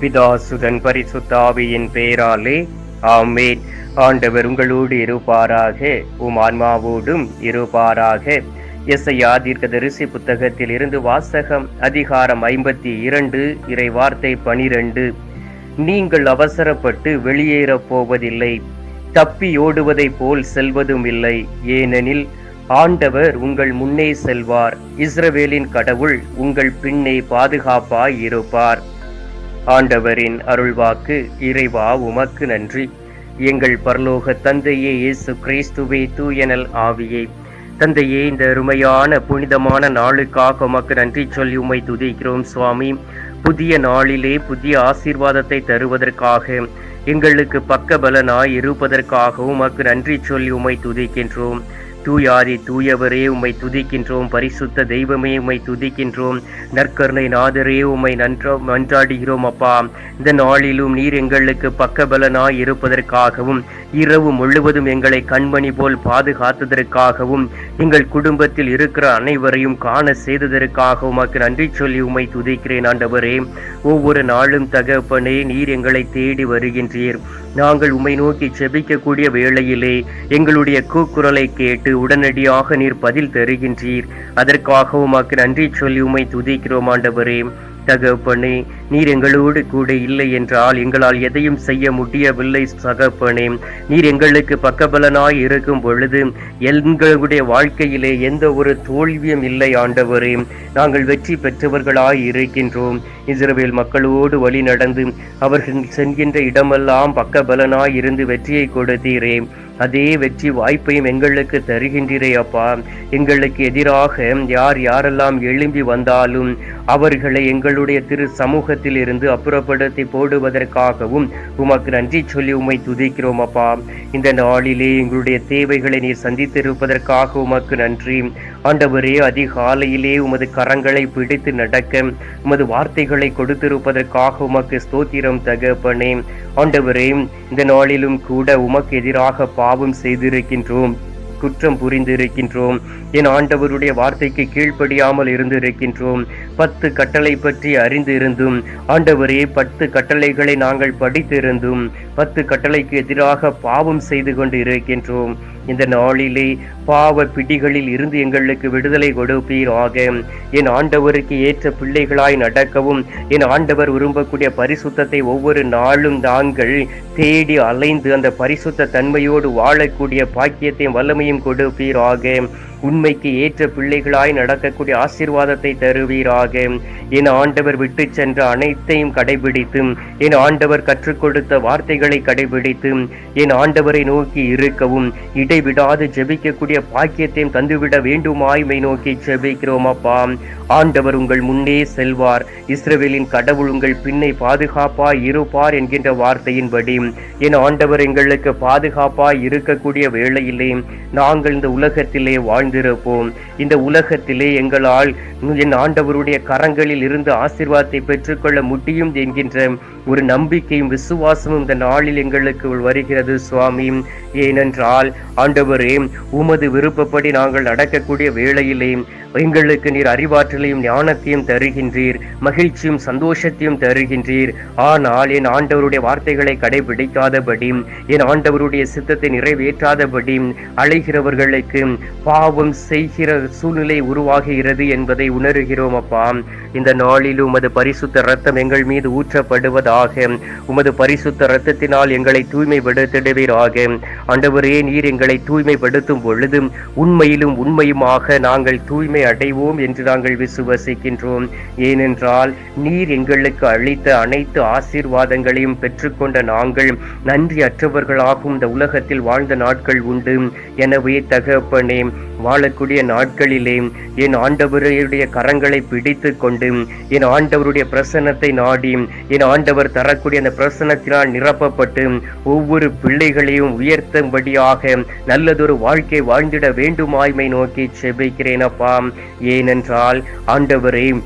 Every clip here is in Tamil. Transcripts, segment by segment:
பிதாசுதன் பரிசுத்தாவியின் பேராலே ஆமேன். ஆண்டவர் உங்களோடு இருப்பாராக உம் ஆன்மாவோடும் இருப்பாராக. எஸ்ஐயா தீர்க்கதரிசி புத்தகத்தில் இருந்து வாசகம் அதிகாரம் ஐம்பத்தி இரண்டு இறை வார்த்தை பனிரெண்டு. நீங்கள் அவசரப்பட்டு வெளியேறப் போவதில்லை தப்பி ஓடுவதைப் போல் செல்வதும் இல்லை. ஏனெனில் ஆண்டவர் உங்கள் முன்னே செல்வார் இஸ்ரவேலின் கடவுள் உங்கள் பின்னே பாதுகாப்பாய் இருப்பார். ஆண்டவரின் அருள்வாக்கு இறைவா உமக்கு நன்றி. எங்கள் பரலோக தந்தையே இயேசு கிறிஸ்துவே தூயனல் ஆவியே. தந்தையே இந்த அருமையான புனிதமான நாளுக்காக உமக்கு நன்றி சொல்லி உமை துதிக்கிறோம் சுவாமி. புதிய நாளிலே புதிய ஆசீர்வாதத்தை தருவதற்காக எங்களுக்கு பக்கபலனாய் இருப்பதற்காகவும் உமக்கு நன்றி சொல்லி உமை துதிக்கின்றோம். தூயாதி தூயவரே உம்மை துதிக்கின்றோம். பரிசுத்த தெய்வமே உம்மை துதிக்கின்றோம். நற்கருணை நாதரே உம்மை நன்றா நன்றாடுகிறோம் அப்பா. இந்த நாளிலும் நீர் எங்களுக்கு பக்கபலனாய் இருப்பதற்காகவும் இரவு முழுவதும் எங்களை கண்மணி போல் பாதுகாத்ததற்காகவும் எங்கள் குடும்பத்தில் இருக்கிற அனைவரையும் காண செய்ததற்காக உமக்கு நன்றி சொல்லி உம்மை துதிக்கிறேன் ஆண்டவரே. ஒவ்வொரு நாளும் தகப்பனே நீர் எங்களை தேடி வருகின்றீர். நாங்கள் உம்மை நோக்கி செபிக்கக்கூடிய வேளையிலே எங்களுடைய கூக்குரலை கேட்டு உடனடியாக நீர் பதில் தருகின்றீர். அதற்காக உமக்கு நன்றி சொல்லி உம்மை துதிக்கிறோம் ஆண்டவரே. தகப்பனே நீர் எங்களோடு கூட இல்லை என்றால் எங்களால் எதையும் செய்ய முடியவில்லை சகப்பனே நீர் எங்களுக்கு பக்கபலனாய் இருக்கும் பொழுது எங்களுடைய வாழ்க்கையிலே எந்த ஒரு தோல்வியும் இல்லை ஆண்டவரே. நாங்கள் வெற்றி பெற்றவர்களாய் இருக்கின்றோம். இஸ்ரவேல் மக்களோடு வழி நடந்து அவர்கள் சென்கின்ற இடமெல்லாம் பக்கபலனாய் இருந்து வெற்றியை கொடுத்தீரே. அதே வெற்றி வாய்ப்பையும் எங்களுக்கு தருகின்றீரே அப்பா. எங்களுக்கு எதிராக யார் யாரெல்லாம் எழும்பி வந்தாலும் அவர்களை எங்களுடைய திரு சமூகத்தில் இருந்து அப்புறப்படுத்தி போடுவதற்காகவும் உமக்கு நன்றி சொல்லி உம்மை துதிக்கிறோம் அப்பா. இந்த நாளிலே எங்களுடைய தேவைகளை நீர் சந்தித்திருப்பதற்காக உமக்கு நன்றி. ஆண்டவரே அதிகாலையிலே உமது கரங்களை பிடித்து நடக்க உமது வார்த்தைகளை கொடுத்திருப்பதற்காக உமக்கு ஸ்தோத்திரம் தகப்பனே. ஆண்டவரே இந்த நாளிலும் கூட உமக்கு எதிராக பாவம் செய்திருக்கின்றோம். குற்றம் புரிந்திருக்கின்றோம். என் ஆண்டவருடைய வார்த்தைக்கு கீழ்ப்படியாமல் இருந்திருக்கின்றோம். பத்து கட்டளை பற்றி அறிந்திருந்தும் ஆண்டவரே பத்து கட்டளைகளை நாங்கள் படித்திருந்தும் பத்து கட்டளைக்கு எதிராக பாவம் செய்து கொண்டு இருக்கின்றோம் இந்த நாளிலே பாவ பிடிகளில் இருந்து எங்களுக்கு விடுதலை கொடுப்பீராக. என் ஆண்டவருக்கு ஏற்ற பிள்ளைகளாய் நடக்கவும் என் ஆண்டவர் விரும்பக்கூடிய பரிசுத்தத்தை ஒவ்வொரு நாளும் நாங்கள் தேடி அலைந்து அந்த பரிசுத்த தன்மையோடு வாழக்கூடிய பாக்கியத்தையும் வல்லமையும் கொடுப்பீராக. உண்மைக்கு ஏற்ற பிள்ளைகளாய் நடக்கக்கூடிய ஆசீர்வாதத்தை தருவீராக. என் ஆண்டவர் விட்டு சென்ற அனைத்தையும் கடைபிடித்தும் என் ஆண்டவர் கற்றுக் கொடுத்த வார்த்தைகளை கடைபிடித்தும் என் ஆண்டவரை நோக்கி இருக்கவும் இடைவிடாது ஜெபிக்கக்கூடிய பாக்கியத்தையும் தந்துவிட வேண்டுமாய்மை நோக்கி ஜெபிக்கிறோம் அப்பா. ஆண்டவர் உங்கள் முன்னே செல்வார். இஸ்ரேலின் கடவுள் உங்கள் பின்னை பாதுகாப்பாய் இருப்பார் என்கின்ற வார்த்தையின்படி என் ஆண்டவர் எங்களுக்கு பாதுகாப்பாய் இருக்கக்கூடிய வேளையிலே நாங்கள் இந்த உலகத்திலே வாழ்ந்திருப்போம் இந்த உலகத்திலே எங்களால் என் ஆண்டவருடைய கரங்களில் இருந்து ஆசீர்வாதத்தை பெற்றுக்கொள்ள முடியும் என்கின்ற ஒரு நம்பிக்கையும் விசுவாசமும் இந்த நாளில் எங்களுக்கு வருகிறது சுவாமி. ஏனென்றால் ஆண்டவரே உமது விருப்பப்படி நாங்கள் நடக்கக்கூடிய வேளையிலே எங்களுக்கு நீர் அறிவாற்றலையும் ஞானத்தையும் தருகின்றீர் மகிழ்ச்சியும் சந்தோஷத்தையும் தருகின்றீர். ஆனால் என் ஆண்டவருடைய வார்த்தைகளை கடைபிடிக்காதபடி என் ஆண்டவருடைய சித்தத்தை நிறைவேற்றாதபடி அழைகிறவர்களுக்கு பாவம் செய்கிற சூழ்நிலை உருவாகுகிறது என்பதை உணர்கிறோம் அப்பா. இந்த நாளில் உமது பரிசுத்த ரத்தம் எங்கள் மீது ஊற்றப்படுவதாக ஆக உமது பரிசுத்த ரத்தத்தினால் எங்களை தூய்மைப்படுத்திடுவீராக. ஆண்டவரே நீர் எங்களை தூய்மைப்படுத்தும் பொழுது உண்மையிலும் உண்மையுமாக நாங்கள் தூய்மை அடைவோம் என்று நாங்கள் விசுவசிக்கின்றோம். ஏனென்றால் நீர் எங்களுக்கு அளித்த அனைத்து ஆசீர்வாதங்களையும் பெற்றுக்கொண்ட நாங்கள் நன்றி அற்றவர்களாகும் இந்த உலகத்தில் வாழ்ந்த நாட்கள் உண்டு. எனவே தகப்பனே வாழக்கூடிய நாட்களிலே என் ஆண்டவருடைய கரங்களை பிடித்து கொண்டு என் ஆண்டவருடைய பிரசன்னத்தை நாடி என் ஆண்டவர் தரக்கூடிய அந்த பிரசனத்தினால் நிரப்பப்பட்டு ஒவ்வொரு பிள்ளைகளையும் உயர்த்தும்படியாக நல்லதொரு வாழ்க்கை வாழ்ந்திட வேண்டுமாய்மை நோக்கி செபிக்கிறேன் அப்பா. ஏனென்றால் ஆண்டவரே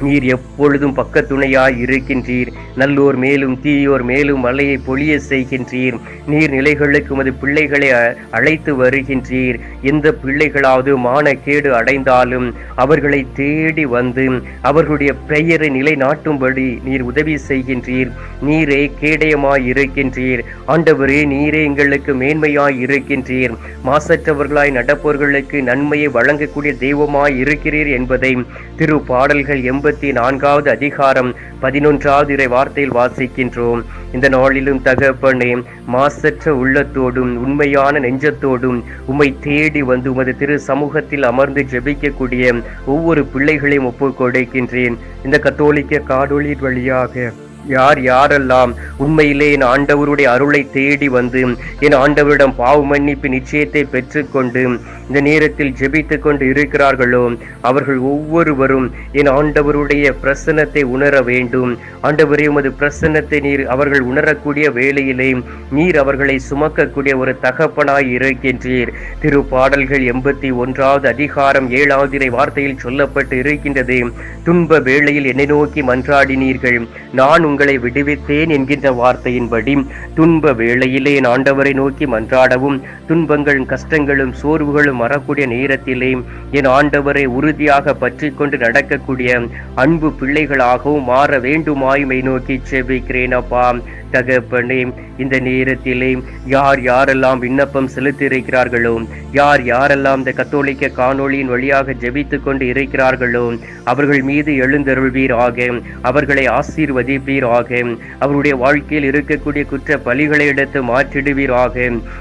நீர் எப்பொழுதும் பக்கத்துணையாய் இருக்கின்றீர். நல்லோர் மேலும் தீயோர் மேலும் மலையை பொழிய செய்கின்றீர். நீர்நிலைகளுக்கு உமது பிள்ளைகளை அழைத்து வருகின்றீர். எந்த பிள்ளைகளாவது மானக்கேடு அடைந்தாலும் அவர்களை தேடி வந்து அவர்களுடைய பெயரை நிலைநாட்டும்படி நீர் உதவி செய்கின்றீர். நீரே கேடயமாய் இருக்கின்றீர். ஆண்டவரே நீரே எங்களுக்கு மேன்மையாய் இருக்கின்றீர். மாசற்றவர்களாய் நடப்பவர்களுக்கு நன்மையை வழங்கக்கூடிய தெய்வமாய் இருக்கிறீர் என்பதை திரு பாடல்கள் எண்பத்தி நான்காவது அதிகாரம் பதினொன்றாவது இறை வார்த்தையில் வாசிக்கின்றோம். இந்த நாளிலும் தகப்பனே மாசற்ற உள்ளத்தோடும் உண்மையான நெஞ்சத்தோடும் உம்மை தேடி வந்து உமது திரு சமூகத்தில் அமர்ந்து ஜெபிக்கக்கூடிய ஒவ்வொரு பிள்ளைகளையும் ஒப்புக் கொடுக்கின்றேன். இந்த கத்தோலிக்க காடொளி வழியாக யார் யாரெல்லாம் உண்மையிலே என் ஆண்டவருடைய அருளை தேடி வந்து என் ஆண்டவரிடம் பாவ மன்னிப்பு நிச்சயத்தை பெற்றுக்கொண்டு இந்த நேரத்தில் ஜெபித்து கொண்டு இருக்கிறார்களோ அவர்கள் ஒவ்வொருவரும் என் ஆண்டவருடைய பிரசன்னத்தை உணர வேண்டும். ஆண்டவரே உமது பிரசன்னத்தை நீர் அவர்கள் உணரக்கூடிய வேளையிலே நீர் அவர்களை சுமக்கக்கூடிய ஒரு தகப்பனாய் இருக்கின்றீர். திரு பாடல்கள் எண்பத்தி ஒன்றாவது அதிகாரம் ஏழாவது வார்த்தையில் சொல்லப்பட்டு இருக்கின்றது. துன்ப வேளையில் என்னை நோக்கி மன்றாடினீர்கள். நான் உங்களை விடுவித்தேன் என்கின்ற வார்த்தையின்படி துன்ப வேளையிலே என் ஆண்டவரை நோக்கி மன்றாடவும் துன்பங்கள் கஷ்டங்களும் சோர்வுகளும் வரக்கூடிய நேரத்திலே என் ஆண்டவரை உறுதியாக பற்றி கொண்டு நடக்கக்கூடிய அன்பு பிள்ளைகளாகவும் மாற வேண்டுமாய்மை நோக்கி செபிக்கிறேன் அப்பா. தகப்பனே இந்த நேரத்திலே யார் யாரெல்லாம் விண்ணப்பம் செலுத்தியிருக்கிறார்களோ யார் யாரெல்லாம் இந்த கத்தோலிக்க காணொளியின் வழியாக ஜெபித்து கொண்டு இருக்கிறார்களோ அவர்கள் மீது எழுந்தருள்வீராக அவர்களை ஆசீர்வதிப்பீராக அவருடைய வாழ்க்கையில் இருக்கக்கூடிய குற்ற பலிகளை எடுத்து மாற்றிடுவீராக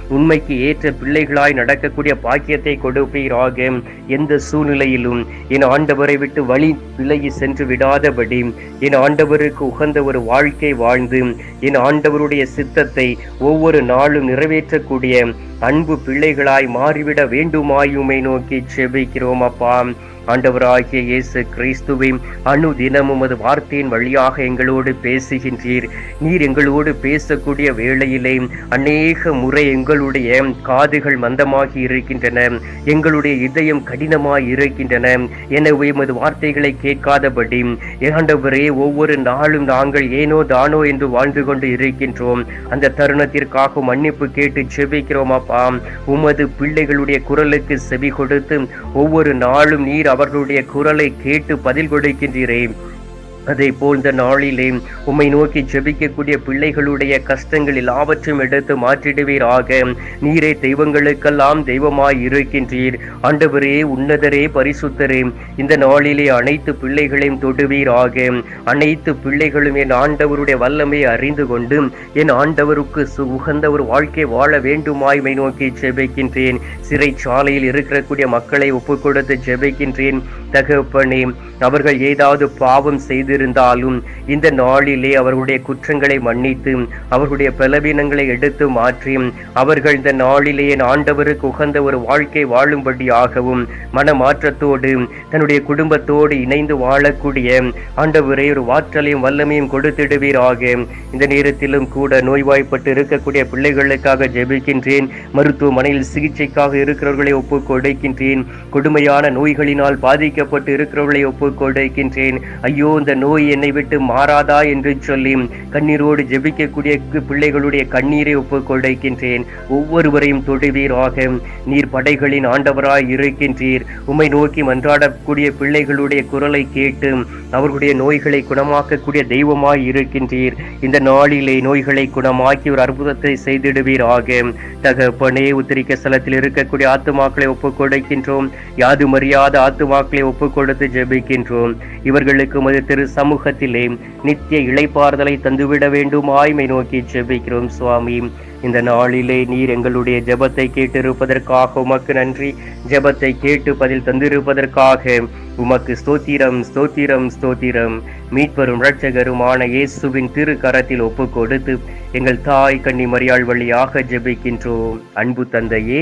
உண்மைக்கு ஏற்ற பிள்ளைகளாய் நடக்கக்கூடிய பாக்கியத்தை கொடுப்பீராக எந்த சூழ்நிலையிலும் என் ஆண்டவரை விட்டு வழி விலகி சென்று விடாதபடி என் ஆண்டவருக்கு உகந்த ஒரு வாழ்க்கை வாழ்ந்து என் ஆண்டவருடைய சித்தத்தை ஒவ்வொரு நாளும் நிறைவேற்றக்கூடிய அன்பு பிள்ளைகளாய் மாறிவிட வேண்டுமாயுமை நோக்கி செபிக்கிறோம் அப்பா. ஆண்டவராகிய இயேசு கிறிஸ்துவையும் அணு தினமும் உமது வார்த்தையின் வழியாக எங்களோடு பேசுகின்றீர். நீர் எங்களோடு பேசக்கூடிய வேளையிலே அநேக முறை எங்களுடைய காதுகள் மந்தமாகி இருக்கின்றன. எங்களுடைய இதயம் கடினமாய் இருக்கின்றன. எனவே உமது வார்த்தைகளை கேட்காதபடி ஆண்டவரே ஒவ்வொரு நாளும் நாங்கள் ஏனோ தானோ என்று வாழ்ந்து கொண்டு இருக்கின்றோம். அந்த தருணத்திற்காக மன்னிப்பு கேட்டு செபிக்கிறோம் அப்பா. உமது பிள்ளைகளுடைய குரலுக்கு செவி கொடுத்து ஒவ்வொரு நாளும் நீர் அவர்களுடைய குரலை கேட்டு பதில் கொடுக்கின்றீரே. அதே போல் இந்த நாளிலே உம்மை நோக்கி ஜெபிக்கக்கூடிய பிள்ளைகளுடைய கஷ்டங்கள் எல்லாவற்றையும் எடுத்து மாற்றிடுவீராக. நீரே தெய்வங்களுக்கெல்லாம் தெய்வமாய் இருக்கின்றீர். ஆண்டவரே உன்னதரே பரிசுத்தரே இந்த நாளிலே அனைத்து பிள்ளைகளையும் தொடுவீராக. அனைத்து பிள்ளைகளும் என் ஆண்டவருடைய வல்லமை அறிந்து கொண்டு என் ஆண்டவருக்கு சு- உகந்த ஒரு வாழ்க்கை வாழ வேண்டுமாய்மை நோக்கி ஜெபிக்கின்றேன். சிறைச்சாலையில் இருக்கக்கூடிய மக்களை ஒப்புக்கொடுத்து ஜெபிக்கின்றேன். தகப்பனே அவர்கள் ஏதாவது பாவம் செய்திருந்தாலும் இந்த நாளிலே அவர்களுடைய குற்றங்களை மன்னித்து அவர்களுடைய பலவீனங்களை எடுத்து மாற்றி அவர்கள் இந்த நாளிலே ஆண்டவருக்கு உகந்த ஒரு வாழ்க்கை வாழும்படியாகவும் மனமாற்றத்தோடு தன்னுடைய குடும்பத்தோடு இணைந்து வாழக்கூடிய ஆண்டவரை ஒரு வாற்றலையும் வல்லமையும் கொடுத்திடுவீராக. இந்த நேரத்திலும் கூட நோய்வாய்ப்பட்டு இருக்கக்கூடிய பிள்ளைகளுக்காக ஜெபிக்கின்றேன். மருத்துவமனையில் சிகிச்சைக்காக இருக்கிறவர்களை ஒப்புக் கொடுக்கின்றேன் கொடுமையான நோய்களினால் பாதிக்க பாதிக்கப்பட்டு இருக்கிறவர்களை ஒப்புக்கொண்டிருக்கின்றேன். ஐயோ இந்த நோய் என்னை விட்டு மாறாதா என்று சொல்லி கண்ணீரோடு ஜெபிக்கக்கூடிய பிள்ளைகளுடைய கண்ணீரை ஒப்புக்கொண்டிருக்கின்றேன். ஒவ்வொருவரையும் தொடுவீராக. நீர் படைகளின் ஆண்டவராய் இருக்கின்றீர். உம்மை நோக்கி மன்றாடக்கூடிய பிள்ளைகளுடைய குரலை கேட்டு அவர்களுடைய நோய்களை குணமாக்கக்கூடிய தெய்வமாய் இருக்கின்றீர். இந்த நாளிலே நோய்களை குணமாக்கி ஒரு அற்புதத்தை செய்திடுவீராக. தகப்பனே உத்திரிக்க ஸ்தலத்தில் இருக்கக்கூடிய ஆத்துமாக்களை ஒப்புக்கொடுக்கின்றோம். யாது மரியாத ஆத்துமாக்களை ஒப்பு கொடுத்து ஜெபிக்கின்றோம். இவர்களுக்கு மது திரு சமூகத்திலே நித்திய இளைப்பாறுதலை தந்துவிட வேண்டும். ஆய்மை நோக்கி ஜெபிக்கிறோம் சுவாமி. இந்த நாளிலே நீர் எங்களுடைய ஜெபத்தை கேட்டிருப்பதற்காக உமக்கு நன்றி. ஜெபத்தை கேட்டு பதில் தந்திருப்பதற்காக உமக்கு ஸ்தோத்திரம் ஸ்தோத்திரம் ஸ்தோத்திரம். மீட்பரும் இரட்சகருமான இயேசுவின் திரு கரத்தில் ஒப்பு கொடுத்து எங்கள் தாய் கண்ணி மரியாள் வழியாக ஜெபிக்கின்றோம். அன்பு தந்தையே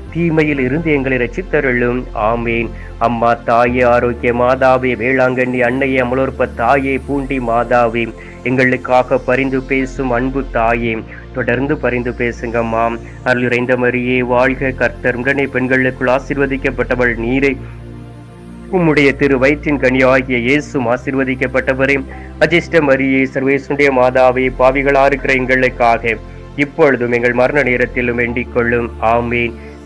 தீமையில் இருந்து எங்களை ரசித்தருளும் ஆமேன். அம்மா தாயே ஆரோக்கிய மாதாவே வேளாங்கண்ணி அன்னையே அமலோற்ப தாயே பூண்டி மாதாவே எங்களுக்காக பரிந்து பேசும் அன்பு தாயே தொடர்ந்து பரிந்து பேசுங்கம்மா அருள் இறைந்த மரியே வாழ்க கர்த்தர். உடனே பெண்களுக்குள் ஆசிர்வதிக்கப்பட்டவள் நீரை. உம்முடைய திரு வயிற்றின் கனியாகிய இயேசும் ஆசிர்வதிக்கப்பட்டவரே. அஜிஷ்ட மரியே சர்வேசுடைய மாதாவே பாவிகளா இருக்கிற எங்களுக்காக இப்பொழுதும் எங்கள் மரண நேரத்திலும் வேண்டிக் கொள்ளும். ஆமேன்.